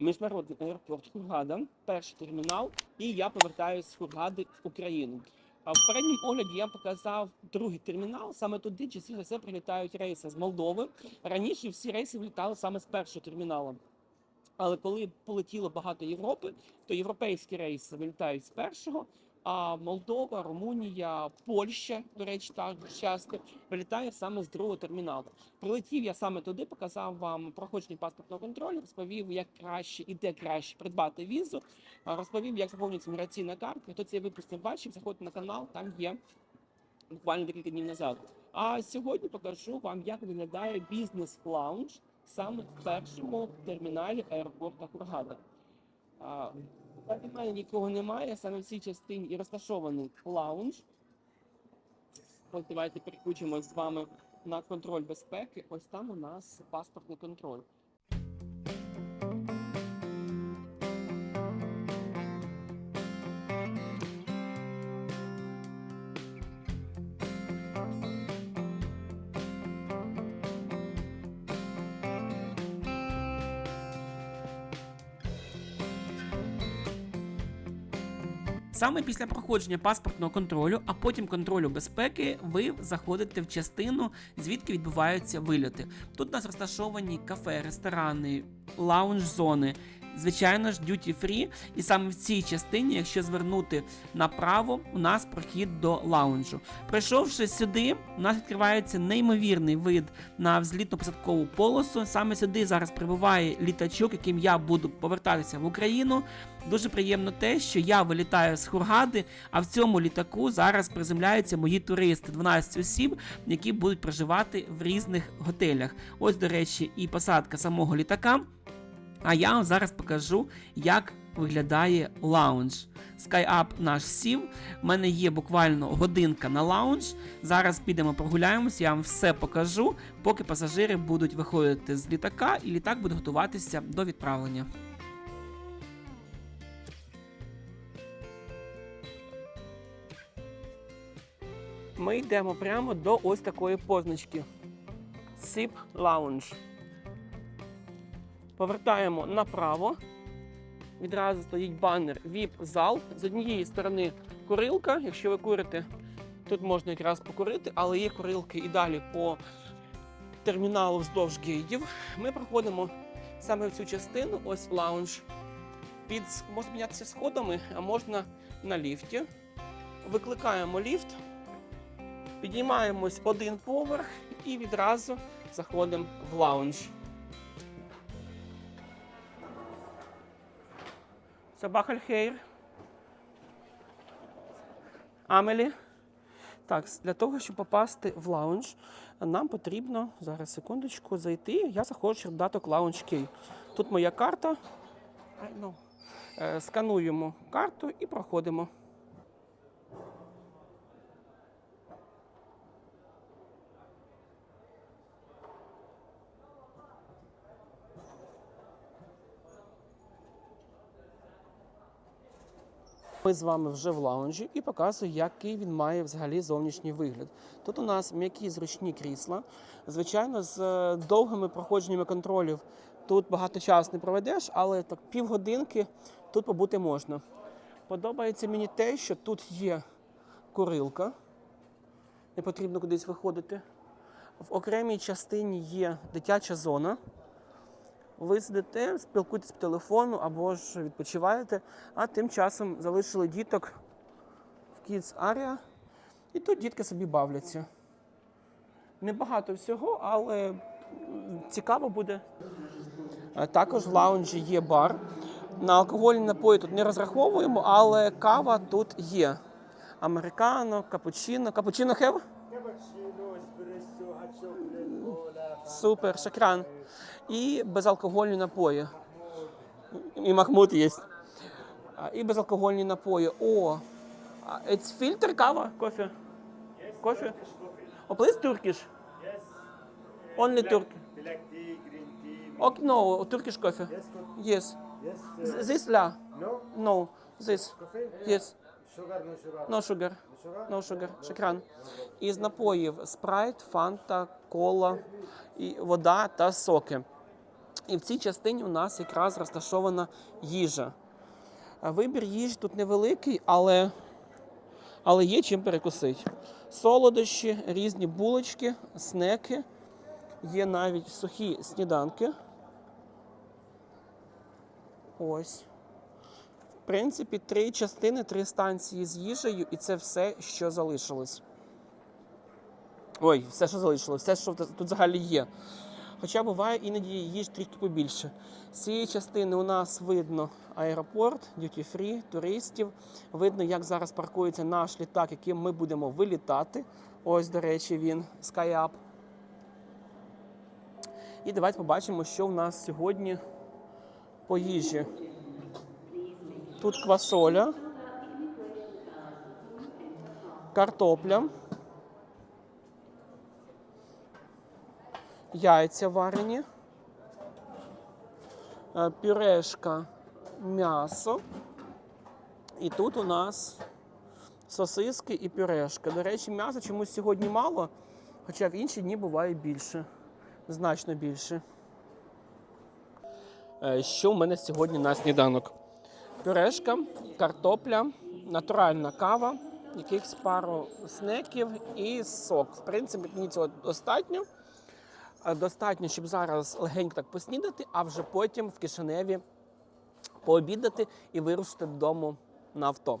Міжнародний аеропорт Хургада, перший термінал, і я повертаюся з Хургади в Україну. А в передньому огляді я показав другий термінал. Саме туди частіше все прилітають рейси з Молдови. Раніше всі рейси влітали саме з першого терміналу. Але коли полетіло багато Європи, то європейські рейси вилітають з першого, Молдова, Румунія, Польща, до речі, також часто вилітає саме з другого терміналу. Прилетів я саме туди, показав вам проходження паспортного контролю, розповів, як краще і де краще придбати візу, розповів, як заповнюється міграційна карта. Хто цей випуск не бачив, заходьте на канал, там є буквально декілька днів назад. А сьогодні покажу вам, як виглядає бізнес-лаунж саме в першому терміналі аеропорту Хургада. А, немає, нікого немає, саме в цій частині і розташований лаунж. Ось давайте переключимо з вами на контроль безпеки. Ось там у нас паспортний контроль. Саме після проходження паспортного контролю, а потім контролю безпеки, ви заходите в частину, звідки відбуваються вильоти. Тут у нас розташовані кафе, ресторани, лаунж-зони. Звичайно ж, duty free, і саме в цій частині, якщо звернути направо, у нас прохід до лаунжу. Прийшовши сюди, у нас відкривається неймовірний вид на взлітно-посадкову полосу. Саме сюди зараз прибуває літачок, яким я буду повертатися в Україну. Дуже приємно те, що я вилітаю з Хургади, а в цьому літаку зараз приземляються мої туристи, 12 осіб, які будуть проживати в різних готелях. Ось, до речі, і посадка самого літака. А я вам зараз покажу, як виглядає лаунж. SkyUp наш сів. У мене є буквально годинка на лаунж. Зараз підемо прогуляємось, я вам все покажу, поки пасажири будуть виходити з літака, і літак буде готуватися до відправлення. Ми йдемо прямо до ось такої позначки. Sip Lounge. Повертаємо направо. Відразу стоїть банер VIP-зал. З однієї сторони курилка. Якщо ви курите, тут можна якраз покурити, але є курилки і далі по терміналу вздовж гейдів. Ми проходимо саме в цю частину, ось лаунж. Під, можна піднятися сходами, а можна на ліфті. Викликаємо ліфт, підіймаємось один поверх і відразу заходимо в лаунж. Сабах Аль-Хейр. Амелі. Так, для того, щоб попасти в лаунж, нам потрібно зараз секундочку зайти. Я заходжу в даток лаунж кей. Тут моя карта. Know. Е, Скануємо карту і проходимо. Ми з вами вже в лаунжі і показую, який він має взагалі зовнішній вигляд. Тут у нас м'які зручні крісла. Звичайно, з е, довгими проходженнями контролів тут багато часу не проведеш, але так півгодинки тут побути можна. Подобається мені те, що тут є курилка, не потрібно кудись виходити. В окремій частині є дитяча зона. Ви сидите, спілкуєтесь по телефону або ж відпочиваєте, а тим часом залишили діток в Kids Area, і тут дітки собі бавляться. Небагато всього, але цікаво буде. Е, Також в лаунжі є бар. На алкогольні напої тут не розраховуємо, але кава тут є. Американо, капучино. Капучино хев? Супер, шакран. І безалкогольні напої. І Махмуд є. А, І безалкогольні напої. О! It's фільтр кава? Кофе? Кофе? Oh, please Turkish. Yes. Only black, Turkey. Black tea, green tea. Okay, no, Turkish coffee. Yes, Yes. yes. Uh, This la. no No, this. coffee. Yes. Sugar, no sugar. No sugar. No sugar. No Із напоїв спрайт, фанта, кола, і вода та соки. І в цій частині у нас якраз розташована їжа. Вибір їжі тут невеликий, але, але є чим перекусити. Солодощі, різні булочки, снеки, є навіть сухі сніданки. Ось. В принципі, три частини, три станції з їжею, і це все, що залишилось. Ой, все, що залишилось, все, що тут взагалі є. Хоча буває іноді їж трішки побільше. З цієї частини у нас видно аеропорт, free, туристів. Видно, як зараз паркується наш літак, яким ми будемо вилітати. Ось, до речі, він SkyUp. І давайте побачимо, що в нас сьогодні по їжі. Тут квасоля, картопля, яйця варені, е, пюрешка, м'ясо. І тут у нас сосиски і пюрешка. До речі, м'яса чомусь сьогодні мало, хоча в інші дні буває більше, значно більше. Е, Що в мене сьогодні на сніданок? Пюрешка, картопля, натуральна кава, якихось пару снеків і сок. В принципі, мені цього достатньо. Е, Достатньо, щоб зараз легенько так поснідати, а вже потім в Кишиневі пообідати і вирушити додому на авто.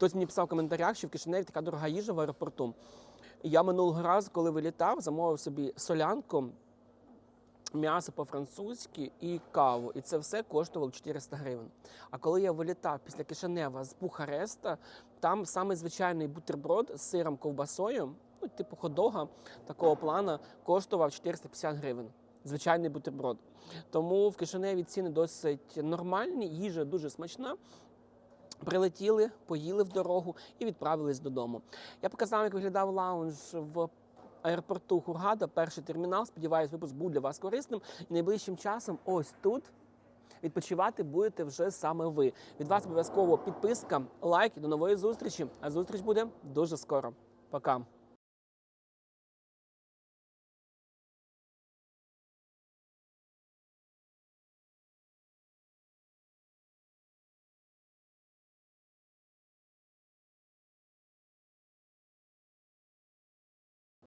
Хтось мені писав в коментарях, що в Кишиневі така дорога їжа в аеропорту. Я минулого разу, коли вилітав, замовив собі солянку, м'ясо по-французьки і каву. І це все коштувало 400 гривень. А коли я вилітав після Кишинева з Бухареста, там саме звичайний бутерброд з сиром ковбасою, ну, типу ходога такого плана, коштував 450 гривень. Звичайний бутерброд. Тому в Кишиневі ціни досить нормальні, їжа дуже смачна. Прилетіли, поїли в дорогу і відправились додому. Я показав, як виглядав лаунж в аеропорту Хургада, перший термінал. Сподіваюсь, випуск був для вас корисним. І найближчим часом, ось тут, відпочивати будете вже саме ви. Від вас обов'язково підписка, лайк і до нової зустрічі. А зустріч буде дуже скоро. Пока.